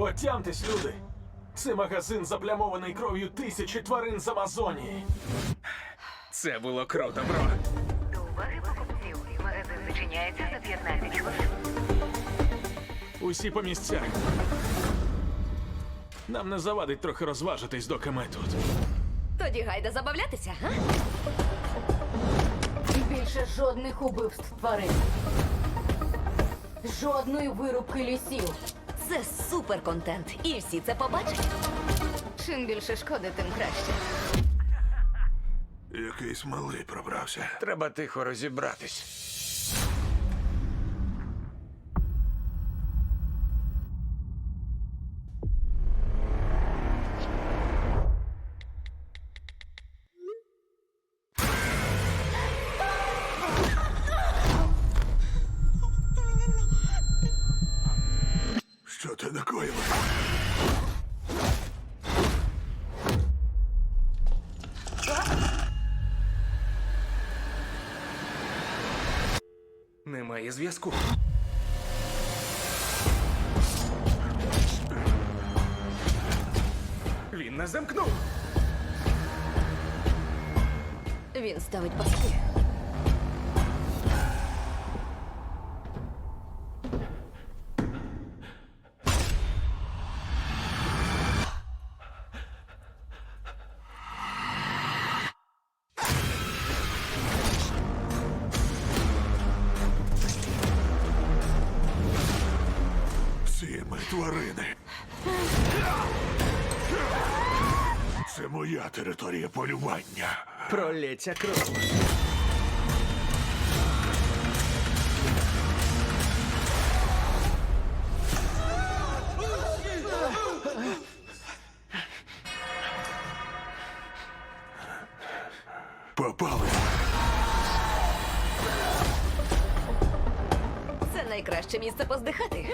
Отямтесь, люди! Це магазин заплямований кров'ю тисячі тварин з Амазонії. Це було круто, бро. До уваги покупців. Магазин зачиняється за 15 хвилин. Усі по місцях. Нам не завадить трохи розважитись, доки ми тут. Тоді гайда забавлятися, га? Більше жодних убивств тварин. Жодної вирубки лісів. Це супер контент, і всі це побачать. Чим більше шкоди, тим краще. Якийсь малий пробрався. Треба тихо розібратись. ти накоїв? Немає зв'язку. Він нас замкнув. Він ставить паски. Тварини. Це моя територія полювання. Пролється кров. Попали. Це найкраще місце поздихати.